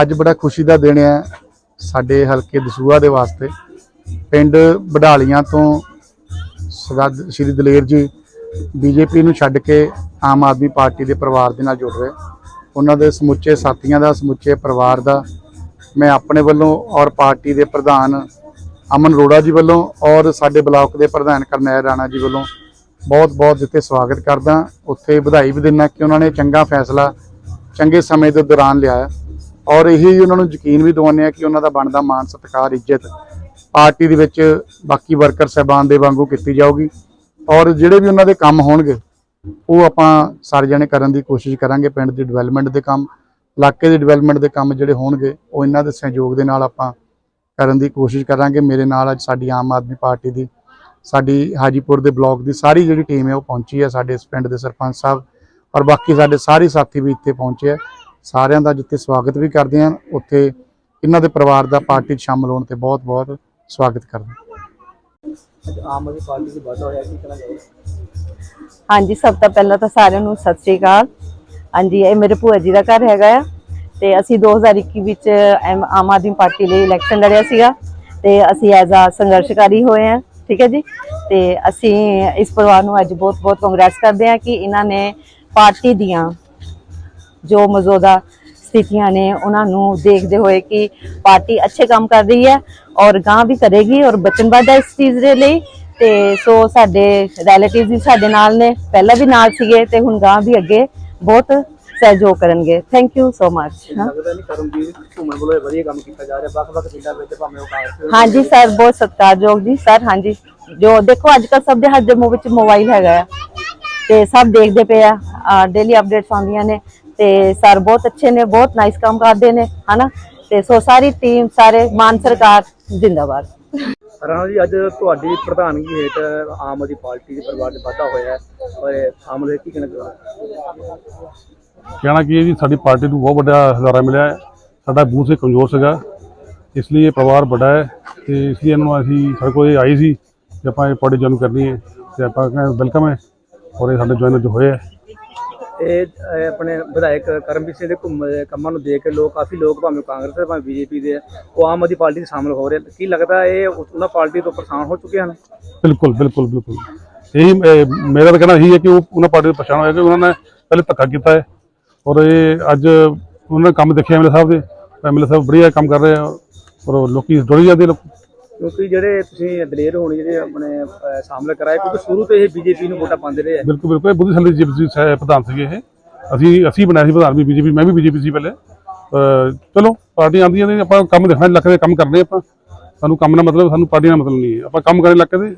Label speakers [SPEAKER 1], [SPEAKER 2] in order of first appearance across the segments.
[SPEAKER 1] ਅੱਜ ਬੜਾ ਖੁਸ਼ੀ ਦਾ ਦਿਨ ਹੈ ਸਾਡੇ ਹਲਕੇ ਦਸੂਆ ਦੇ ਵਾਸਤੇ। ਪਿੰਡ ਵਡਾਲੀਆਂ ਤੋਂ ਸਰਦਾਰ ਸ਼੍ਰੀ ਦਲੇਰ ਜੀ ਬੀਜੇਪੀ ਨੂੰ ਛੱਡ ਕੇ ਆਮ ਆਦਮੀ ਪਾਰਟੀ ਦੇ ਪਰਿਵਾਰ ਦੇ ਨਾਲ ਜੁੜ ਰਹੇ। ਉਹਨਾਂ ਦੇ ਸਮੁੱਚੇ ਸਾਥੀਆਂ ਦਾ, ਸਮੁੱਚੇ ਪਰਿਵਾਰ ਦਾ ਮੈਂ ਆਪਣੇ ਵੱਲੋਂ ਔਰ ਪਾਰਟੀ ਦੇ ਪ੍ਰਧਾਨ ਅਮਨ ਅਰੋੜਾ ਜੀ ਵੱਲੋਂ ਔਰ ਸਾਡੇ ਬਲਾਕ ਦੇ ਪ੍ਰਧਾਨ ਕਰਨੈਲ ਰਾਣਾ ਜੀ ਵੱਲੋਂ ਬਹੁਤ ਬਹੁਤ ਜਿੱਥੇ ਸਵਾਗਤ ਕਰਦਾ। ਉੱਥੇ ਵਧਾਈ ਵੀ ਦਿੰਦਾ ਕਿ ਉਹਨਾਂ ਨੇ ਚੰਗਾ ਫੈਸਲਾ ਚੰਗੇ ਸਮੇਂ ਦੇ ਦੌਰਾਨ ਲਿਆਇਆ ਹੈ। ਔਰ ਇਹੀ ਉਹਨਾਂ ਨੂੰ ਯਕੀਨ ਵੀ ਦਿਵਾਉਂਦੇ ਆ ਕਿ ਉਹਨਾਂ ਦਾ ਬਣਦਾ ਮਾਣ ਸਤਿਕਾਰ, ਇੱਜ਼ਤ ਪਾਰਟੀ ਦੇ ਵਿੱਚ ਬਾਕੀ ਵਰਕਰ ਸਹਿਬਾਨ ਦੇ ਵਾਂਗੂ ਕੀਤੀ ਜਾਊਗੀ। ਔਰ ਜਿਹੜੇ ਵੀ ਉਹਨਾਂ ਦੇ ਕੰਮ ਹੋਣਗੇ, ਉਹ ਆਪਾਂ ਸਾਰੇ ਜਣੇ ਕਰਨ ਦੀ ਕੋਸ਼ਿਸ਼ ਕਰਾਂਗੇ। ਪਿੰਡ ਦੀ ਡਿਵੈਲਪਮੈਂਟ ਦੇ ਕੰਮ, ਇਲਾਕੇ ਦੇ ਡਿਵੈਲਪਮੈਂਟ ਦੇ ਕੰਮ ਜਿਹੜੇ ਹੋਣਗੇ, ਉਹ ਇਹਨਾਂ ਦੇ ਸਹਿਯੋਗ ਦੇ ਨਾਲ ਆਪਾਂ ਕਰਨ ਦੀ ਕੋਸ਼ਿਸ਼ ਕਰਾਂਗੇ। ਮੇਰੇ ਨਾਲ ਅੱਜ ਸਾਡੀ ਆਮ ਆਦਮੀ ਪਾਰਟੀ ਦੀ, ਸਾਡੀ ਹਾਜੀਪੁਰ ਦੇ ਬਲਾਕ ਦੀ ਸਾਰੀ ਜਿਹੜੀ ਟੀਮ ਹੈ, ਉਹ ਪਹੁੰਚੀ ਹੈ ਸਾਡੇ ਇਸ ਪਿੰਡ ਦੇ ਸਰਪੰਚ ਸਾਹਿਬ। ਔਰ ਬਾਕੀ ਸਾਡੇ ਸਾਰੇ ਸਾਥੀ ਵੀ ਇੱਥੇ ਪਹੁੰਚੇ ਆ। ਸਾਰਿਆਂ ਦਾ ਜਿੱਥੇ ਸਵਾਗਤ ਵੀ ਕਰਦੇ ਹਾਂ ਉੱਥੇ ਇਹਨਾਂ ਦੇ ਪਰਿਵਾਰ ਦਾ ਪਾਰਟੀ 'ਚ ਸ਼ਾਮਲ ਹੋਣ ਤੇ ਬਹੁਤ ਬਹੁਤ ਸਵਾਗਤ ਕਰਦੇ
[SPEAKER 2] ਆਮ ਆਦਮੀ ਪਾਰਟੀ ਦੀ ਵਾਧਾ ਹੋਇਆ ਕੀ ਕਹਿਣਾ ਚਾਹੋਗੇ?
[SPEAKER 3] ਹਾਂਜੀ ਸਭ ਤੋਂ ਪਹਿਲਾਂ ਤਾਂ ਸਾਰਿਆਂ ਨੂੰ ਸਤਿ ਸ੍ਰੀ ਅਕਾਲ। ਹਾਂਜੀ ਇਹ ਮੇਰੇ ਭੂਆ ਜੀ ਦਾ ਘਰ ਹੈਗਾ ਆ ਤੇ ਅਸੀਂ 2021 ਵਿੱਚ ਆਮ ਆਦਮੀ ਪਾਰਟੀ ਲਈ ਇਲੈਕਸ਼ਨ ਲੜਿਆ ਸੀਗਾ ਤੇ ਅਸੀਂ ਐਜ਼ ਆ ਸੰਘਰਸ਼ਕਾਰੀ ਹੋਏ ਆ ਠੀਕ ਹੈ ਜੀ? ਤੇ ਅਸੀਂ ਇਸ ਪਰਿਵਾਰ ਨੂੰ ਅੱਜ ਬਹੁਤ ਬਹੁਤ ਕੰਗਰੈਸ ਕਰਦੇ ਆ ਕਿ ਇਹਨਾਂ ਨੇ ਪਾਰਟੀ ਦੀਆਂ ਜੋ ਮੌਜੂਦਾ ਸਥਿਤੀਆਂ ਨੇ ਉਹਨਾਂ ਨੂੰ ਦੇਖਦੇ ਹੋਏ ਕਿ ਪਾਰਟੀ ਅੱਛੇ ਕੰਮ ਕਰ ਰਹੀ ਹੈ ਔਰ ਗਾਂ ਵੀ ਕਰੇਗੀ ਔਰ ਬਚਨਬੱਧ ਹੈ ਇਸ ਚੀਜ਼ ਦੇ ਲਈ। ਤੇ ਸੋ ਸਾਡੇ ਰਿਲੇਟਿਵਸ ਵੀ ਸਾਡੇ ਨਾਲ ਨੇ ਪਹਿਲਾਂ ਵੀ ਨਾਲ ਸੀਗੇ ਤੇ ਹੁਣ ਗਾਂ ਵੀ ਅੱਗੇ ਬਹੁਤ ਸਹਿਯੋਗ ਕਰਨਗੇ। ਥੈਂਕ ਯੂ ਸੋ ਮਚ ਹਾਂਜੀ ਸਰ ਬਹੁਤ ਸਤਿਕਾਰਯੋਗ ਜੀ ਸਰ ਹਾਂਜੀ। ਜੋ ਦੇਖੋ ਅੱਜ ਕੱਲ ਸਭ ਦੇ ਹੱਥ ਦੇ ਮੂੰਹ ਵਿੱਚ ਮੋਬਾਈਲ ਹੈਗਾ ਆ। ਤੇ ਸਭ ਦੇਖਦੇ ਪਏ ਆ ਡੇਲੀ ਅਪਡੇਟਸ ਆਉਂਦੀਆਂ ਨੇ ਤੇ ਸਰ ਬਹੁਤ ਅੱਛੇ ਨੇ ਬਹੁਤ ਨਾਈਸ ਕੰਮ ਕਰਦੇ ਨੇ ਹਨਾ? ਤੇ ਸੋ ਸਾਰੀ ਟੀਮ ਸਾਰੇ ਮਾਨ ਸਰਕਾਰ ਜ਼ਿੰਦਾਬਾਦ।
[SPEAKER 2] ਰਾਣਾ ਜੀ ਅੱਜ ਤੁਹਾਡੀ ਪ੍ਰਧਾਨਗੀ ਹੇਠ ਆਮ ਆਦਮੀ ਪਾਰਟੀ ਦੇ ਪਰਿਵਾਰ ਦੇ ਵਾਧਾ ਹੋਇਆ ਹੈ ਔਰ ਆਮ ਦੇ ਕੀ ਕਹਿਣਾ
[SPEAKER 4] ਕਹਿਣਾ ਕੀ ਹੈ ਜੀ ਸਾਡੀ ਪਾਰਟੀ ਨੂੰ ਬਹੁਤ ਵੱਡਾ ਹਜ਼ਾਰਾ ਮਿਲਿਆ ਹੈ। ਸਾਡਾ ਬੂਥ ਸੇ ਕਮਜ਼ੋਰ ਸੀਗਾ ਇਸ ਲਈ ਇਹ ਪਰਿਵਾਰ ਵੱਡਾ ਹੈ ਤੇ ਇਸ ਲਈ ਇਹਨਾਂ ਨੂੰ ਅਸੀਂ ਸਾਡੇ ਕੋਲ ਇਹ ਆਈ ਸੀ ਕਿ ਆਪਾਂ ਇਹ ਪਾਰਟੀ ਜੁਆਇਨ ਕਰਨੀ ਹੈ ਤੇ ਆਪਾਂ ਕਹਿੰਦੇ ਵੈਲਕਮ ਹੈ। ਇਹ ਸਾਡੇ ਜੁਆਇਨ ਜੋ ਹੋਏ
[SPEAKER 2] ਇਹ ਅਹ, ਆਪਣੇ ਵਿਧਾਇਕ ਕਰਮਜੀਤ ਸਿੰਘ ਦੇ ਘੁੰਮ ਕੰਮਾਂ ਨੂੰ ਦੇਖ ਕੇ ਲੋਕ ਕਾਫੀ ਲੋਕ ਭਾਵੇਂ ਕਾਂਗਰਸ ਦੇ ਭਾਵੇਂ ਬੀਜੇਪੀ ਦੇ ਆ, ਉਹ ਆਮ ਆਦਮੀ ਪਾਰਟੀ 'ਚ ਸ਼ਾਮਲ ਹੋ ਰਹੇ ਕੀ ਲੱਗਦਾ ਇਹ ਉਹਨਾਂ ਪਾਰਟੀ ਤੋਂ ਪਰੇਸ਼ਾਨ ਹੋ ਚੁੱਕੇ ਹਨ?
[SPEAKER 4] ਬਿਲਕੁਲ ਬਿਲਕੁਲ ਬਿਲਕੁਲ। ਇਹੀ ਅਹ, ਮੇਰਾ ਤਾਂ ਕਹਿਣਾ ਇਹੀ ਹੈ ਕਿ ਉਹ ਉਹਨਾਂ ਪਾਰਟੀ ਤੋਂ ਪਛਾਣ ਹੋਇਆ ਕਿ ਉਹਨਾਂ ਨੇ ਪਹਿਲੇ ਧੱਕਾ ਕੀਤਾ ਹੈ। ਔਰ ਇਹ ਅੱਜ ਉਹਨਾਂ ਨੇ ਕੰਮ ਦੇਖਿਆ ਐਮਐਲਏ ਸਾਹਿਬ ਦੇ। ਐਮਐਲਏ ਸਾਹਿਬ ਬੜੀਆ ਕੰਮ ਕਰ ਰਹੇ ਆ। ਔਰ ਲੋਕੀ ਡੋਲੀ ਜਾਂਦੇ ਲੋਕ।
[SPEAKER 2] ਕਿਉਂਕਿ ਜਿਹੜੇ ਤੁਸੀਂ ਦਲੇਰ ਹੋਣੀ ਜਿਹੜੇ ਆਪਣੇ ਅਹ, ਕਰਾਏ ਕਿਉਂਕਿ ਸ਼ੁਰੂ ਤੋਂ ਇਹ ਬੀਜੇਪੀ ਨੂੰ ਵੋਟਾਂ ਪਾਉਂਦੇ ਰਹੇ ਆ।
[SPEAKER 4] ਬਿਲਕੁਲ ਬਿਲਕੁਲ। ਇਹ ਬੁੱਧੀ ਸੰਧੀ ਜੀ ਪ੍ਰਧਾਨ ਸੀਗੇ ਇਹ। ਅਸੀਂ ਅਸੀਂ ਬਣਾਇਆ ਸੀ ਪ੍ਰਧਾਨ ਵੀ ਬੀਜੇਪੀ ਮੈਂ ਵੀ ਬੀਜੇਪੀ ਸੀ ਪਹਿਲੇ। ਚਲੋ ਪਾਰਟੀਆਂ ਆਉਂਦੀਆਂ ਨੇ ਆਪਾਂ ਕੰਮ ਦੇਖਣਾ ਲੱਗ ਦੇ ਕੰਮ ਕਰਨੇ ਆਪਾਂ। ਸਾਨੂੰ ਕੰਮ ਨਾਲ ਮਤਲਬ ਸਾਨੂੰ ਪਾਰਟੀਆਂ ਨਾਲ ਮਤਲਬ ਨਹੀਂ ਹੈ। ਆਪਾਂ ਕੰਮ ਕਰਨ ਲੱਗ ਦੇ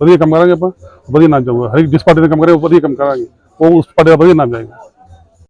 [SPEAKER 4] ਵਧੀਆ ਕੰਮ ਕਰਾਂਗੇ ਆਪਾਂ ਵਧੀਆ ਨਾਮ ਜਾਊਗਾ। ਹਰ ਇੱਕ ਜਿਸ ਪਾਰਟੀ ਦਾ ਕੰਮ ਕਰੇ ਉਹ ਵਧੀਆ ਕੰਮ ਕਰਾਂਗੇ। ਉਹ ਉਸ ਪਾਰਟੀ ਦਾ ਵਧੀਆ ਨਾਮ ਜਾਏਗਾ।